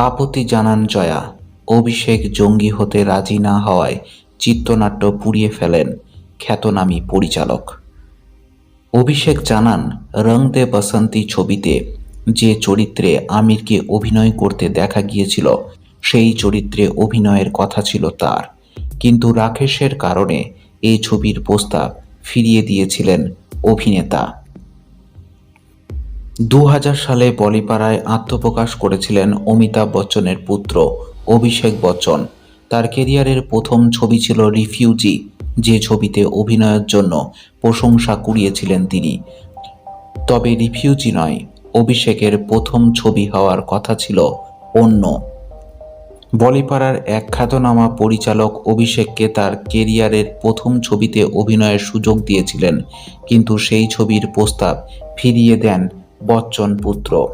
আপত্তি জানান জয়া। অভিষেক জঙ্গি হতে রাজি না হওয়ায় চিত্রনাট্য পুড়িয়ে ফেলেন খ্যাতনামী পরিচালক। অভিষেক জানান রং দে বসন্তী ছবিতে যে চরিত্রে আমিরকে অভিনয় করতে দেখা গিয়েছিল, সেই চরিত্রে অভিনয়ের কথা ছিল তার। কিন্তু রাকেশের কারণে এই ছবির প্রস্তাব ফিরিয়ে দিয়েছিলেন অভিনেতা দু হাজার সালে বলিপাড়ায় আত্মপ্রকাশ করেছিলেন অমিতাভ বচ্চনের পুত্র অভিষেক বচ্চন। তার কেরিয়ারের প্রথম ছবি ছিল রিফিউজি, যে ছবিতে অভিনয়ের জন্য প্রশংসা কুড়িয়েছিলেন তিনি। তবে রিফিউজি নয়, অভিষেকের প্রথম ছবি হওয়ার কথা ছিল অন্য। বলিপাড়ার এক খ্যাতনামা পরিচালক অভিষেককে তার কেরিয়ারের প্রথম ছবিতে অভিনয়ের সুযোগ দিয়েছিলেন, কিন্তু সেই ছবির প্রস্তাব ফিরিয়ে দেন বচ্চন পুত্র।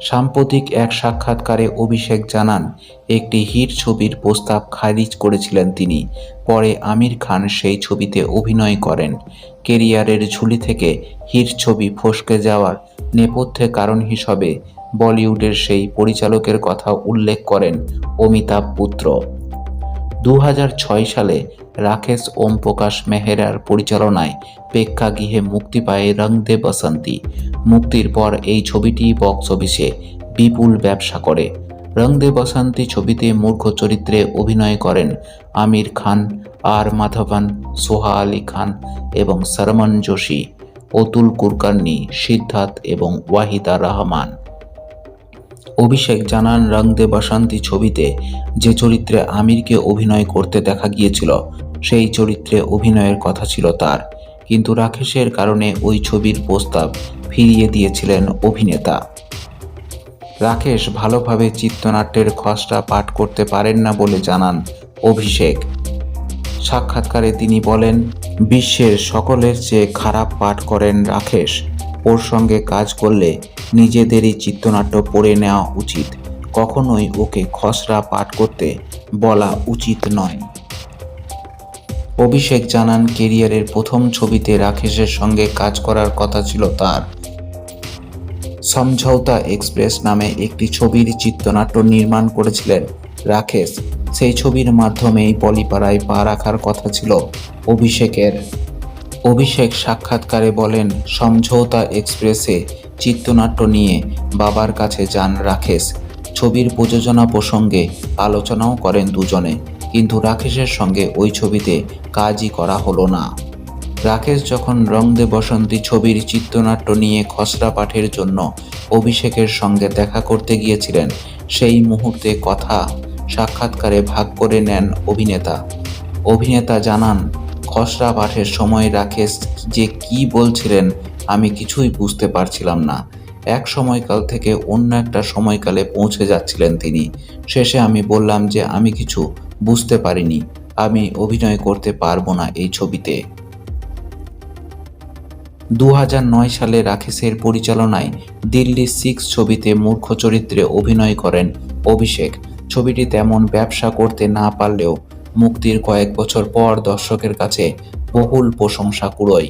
সাম্প্রতিক এক সাক্ষাৎকারে অভিষেক জানান, একটি হিট ছবির প্রস্তাব খারিজ করেছিলেন তিনি। পরে আমির খান সেই ছবিতে অভিনয় করেন। কেরিয়ারের ঝুলি থেকে হিট ছবি ফসকে যাওয়ার নেপথ্যে কারণ হিসাবে বলিউডের সেই পরিচালকের কথা উল্লেখ করেন অমিতাভ পুত্র। দু হাজার ছয় সালে রাকেশ ওম প্রকাশ মেহরার পরিচালনায় প্রেক্ষাগৃহে মুক্তি পায় রং দে বসন্তী। মুক্তির পর এই ছবিটি বক্স অফিসে বিপুল ব্যবসা করে। রং দে বসন্তী ছবিতে মূর্খ চরিত্রে অভিনয় করেন আমির খান, আর মাধবন, সোহা আলী খান এবং সরমন যোশী, অতুল কুলকার্নি সিদ্ধার্থ এবং ওয়াহিদা রহমান। অভিষেক জানান রং দে বসন্তী ছবিতে যে চরিত্রে আমিরকে অভিনয় করতে দেখা গিয়েছিল, সেই চরিত্রে অভিনয়ের কথা ছিল তার। কিন্তু রাকেশের কারণে ওই ছবির প্রস্তাব ফিরিয়ে দিয়েছিলেন অভিনেতা। রাকেশ ভালোভাবে চিত্রনাট্যের খসড়া পাঠ করতে পারেন না বলে জানান অভিষেক। সাক্ষাৎকারে তিনি বলেন, বিশ্বের সকলের চেয়ে খারাপ পাঠ করেন রাকেশ। ওর সঙ্গে কাজ করলে নিজেদেরই চিত্রনাট্য পড়ে নেওয়া উচিত। কখনোই ওকে খসড়া পাঠ করতে বলা উচিত নয়। অভিষেক জানান, কেরিয়ারের প্রথম ছবিতে রাকেশের সঙ্গে কাজ করার কথা ছিল তার। সমঝৌতা এক্সপ্রেস নামে একটি ছবির চিত্রনাট্য নির্মাণ করেছিলেন রাকেশ। সেই ছবির মাধ্যমেই বলিপাড়ায় পা রাখার কথা ছিল অভিষেকের। অভিষেক সাক্ষাৎকারে বলেন, সমঝোতা এক্সপ্রেসে চিত্রনাট্য নিয়ে বাবার কাছে যান রাকেশ। ছবির প্রযোজনা প্রসঙ্গে আলোচনাও করেন দুজনে। কিন্তু রাকেশের সঙ্গে ওই ছবিতে কাজই করা হলো না। রাকেশ যখন রং দে বসন্তী ছবির চিত্রনাট্য নিয়ে খসড়া পাঠের জন্য অভিষেকের সঙ্গে দেখা করতে গিয়েছিলেন, সেই মুহূর্তে কথা সাক্ষাৎকারে ভাগ করে নেন অভিনেতা। অভিনেতা জানান খসড়া পাঠের সময় রাকেশ যে কি বলছিলেন আমি কিছুই বুঝতে পারছিলাম না। এক সময়কাল থেকে অন্য একটা সময়কালে পৌঁছে যাচ্ছিলেন তিনি। শেষে আমি বললাম যে আমি কিছু বুঝতে পারিনি, আমি অভিনয় করতে পারব না এই ছবিতে। দু হাজার নয় সালে রাকেশের পরিচালনায় দিল্লি সিক্স ছবিতে মূর্খ চরিত্রে অভিনয় করেন অভিষেক। ছবিটি তেমন ব্যবসা করতে না পারলেও মুক্তির কয়েক বছর পর দর্শকের কাছে বহুল প্রশংসা কুড়োয়।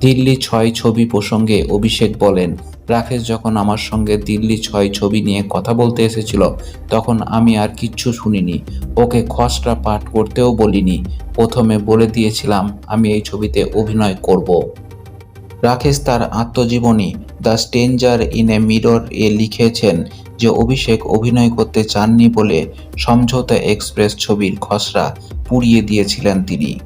দিল্লি ছয় ছবি প্রসঙ্গে অভিষেক বলেন, রাকেশ যখন আমার সঙ্গে দিল্লি ছয় ছবি নিয়ে কথা বলতে এসেছিল, তখন আমি আর কিচ্ছু শুনিনি। ওকে খসড়া পাঠ করতেও বলিনি। প্রথমে বলে দিয়েছিলাম, আমি এই ছবিতে অভিনয় করব। রাকেশ তার আত্মজীবনী the stranger in a mirror এ লিখেছেন যে অভিষেক অভিনয় করতে চাননি বলে সমঝোতা এক্সপ্রেস ছবির খসড়া পুড়িয়ে দিয়েছিলেন তিনি।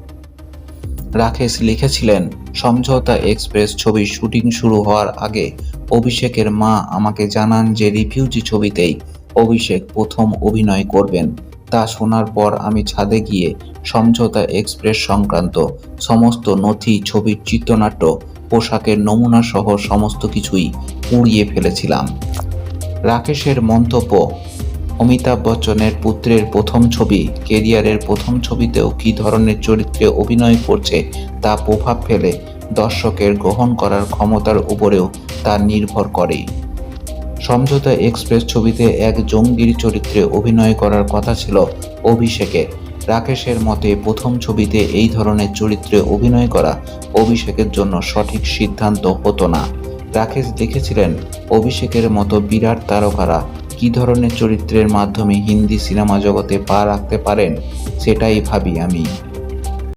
রাকেশ লিখেছিলেন, সমঝোতা এক্সপ্রেস ছবির শুটিং শুরু হওয়ার আগে অভিষেকের মা আমাকে জানান যে রিফিউজি ছবিতেই অভিষেক প্রথম অভিনয় করবেন। তা শোনার পর আমি ছাদে গিয়ে সমঝোতা এক্সপ্রেস সংক্রান্ত সমস্ত নথি ছবির চিত্রনাট্য, পোশাকের নমুনা সহ সমস্ত কিছুই পুড়িয়ে ফেলেছিলাম। রাকেশের মন্তব্য, অমিতাভ বচ্চনের পুত্রের প্রথম ছবি, কেরিয়ারের প্রথম ছবিতেও কী ধরনের চরিত্রে অভিনয় করছে তা প্রভাব ফেলে দর্শকের গ্রহণ করার ক্ষমতার উপরেও তা নির্ভর করে সমঝোতা এক্সপ্রেস ছবিতে এক জঙ্গির চরিত্রে অভিনয় করার কথা ছিল অভিষেকের রাকেশের মতে, প্রথম ছবিতে এই ধরনের চরিত্রে অভিনয় করা অভিষেকের জন্য সঠিক সিদ্ধান্ত হতো না। রাকেশ দেখেছিলেন অভিষেকের মতো বিরাট তারকারা কী ধরনের চরিত্রের মাধ্যমে হিন্দি সিনেমা জগতে পা রাখতে পারেন, সেটাই ভাবি আমি।